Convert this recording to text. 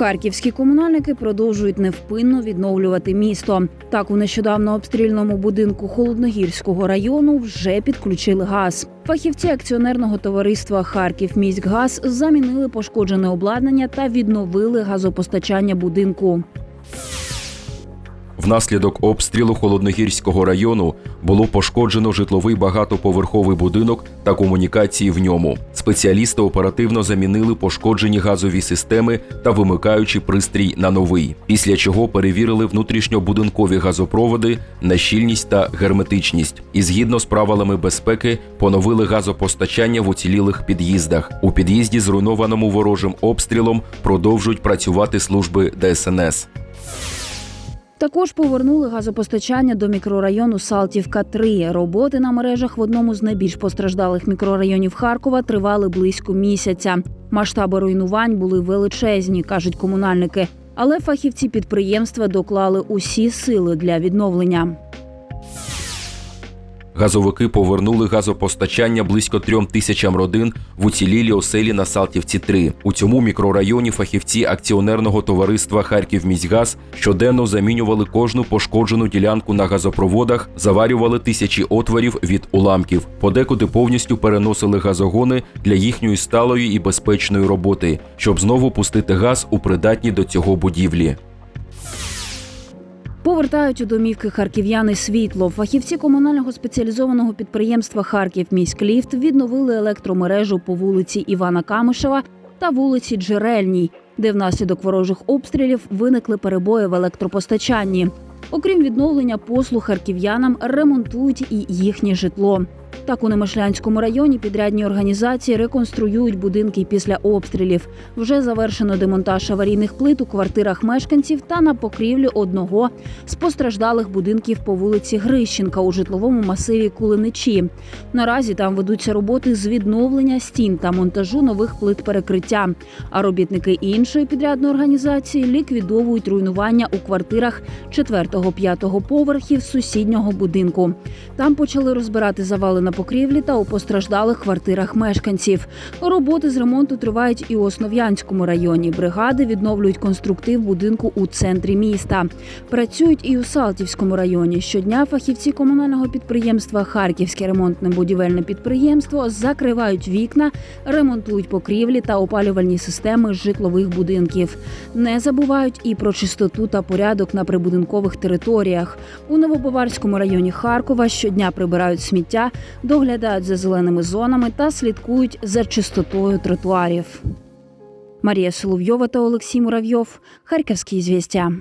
Харківські комунальники продовжують невпинно відновлювати місто. Так, у нещодавно обстрільному будинку Холодногірського району вже підключили газ. Фахівці акціонерного товариства Харків міськгаз замінили пошкоджене обладнання та відновили газопостачання будинку. Внаслідок обстрілу Холодногірського району було пошкоджено житловий багатоповерховий будинок та комунікації в ньому. Спеціалісти оперативно замінили пошкоджені газові системи та вимикаючи пристрій на новий. Після чого перевірили внутрішньобудинкові газопроводи на щільність та герметичність. І згідно з правилами безпеки поновили газопостачання в уцілілих під'їздах. У під'їзді, зруйнованому ворожим обстрілом, продовжують працювати служби ДСНС. Також повернули газопостачання до мікрорайону Салтівка 3 Роботи на мережах в одному з найбільш постраждалих мікрорайонів Харкова тривали близько місяця. Масштаби руйнувань були величезні, кажуть комунальники. Але фахівці підприємства доклали усі сили для відновлення. Газовики повернули газопостачання близько трьом тисячам родин в уцілілі оселі на Салтівці 3 У цьому мікрорайоні фахівці акціонерного товариства Харківміськгаз щоденно замінювали кожну пошкоджену ділянку на газопроводах, заварювали тисячі отворів від уламків. Подекуди повністю переносили газогони для їхньої сталої і безпечної роботи, щоб знову пустити газ у придатні до цього будівлі. Повертають у домівки харків'яни світло. Фахівці комунального спеціалізованого підприємства Харків міськліфт відновили електромережу по вулиці Івана Камишева та вулиці Джерельній, де внаслідок ворожих обстрілів виникли перебої в електропостачанні. Окрім відновлення послуг харків'янам ремонтують і їхнє житло. Так у Немишлянському районі підрядні організації реконструюють будинки після обстрілів. Вже завершено демонтаж аварійних плит у квартирах мешканців та на покрівлі одного з постраждалих будинків по вулиці Грищенка у житловому масиві Кулиничі. Наразі там ведуться роботи з відновлення стін та монтажу нових плит перекриття. А робітники іншої підрядної організації ліквідовують руйнування у квартирах 4-5 поверхів сусіднього будинку. Там почали розбирати завали на покрівлі та у постраждалих квартирах мешканців. Роботи з ремонту тривають і у Основ'янському районі. Бригади відновлюють конструктив будинку у центрі міста. Працюють і у Салтівському районі. Щодня фахівці комунального підприємства Харківське ремонтне будівельне підприємство закривають вікна, ремонтують покрівлі та опалювальні системи житлових будинків. Не забувають і про чистоту та порядок на прибудинкових територіях. У Новобаварському районі Харкова щодня прибирають сміття, доглядають за зеленими зонами та слідкують за чистотою тротуарів. Марія Соловйова та Олексій Муравйов. Харківські звістя.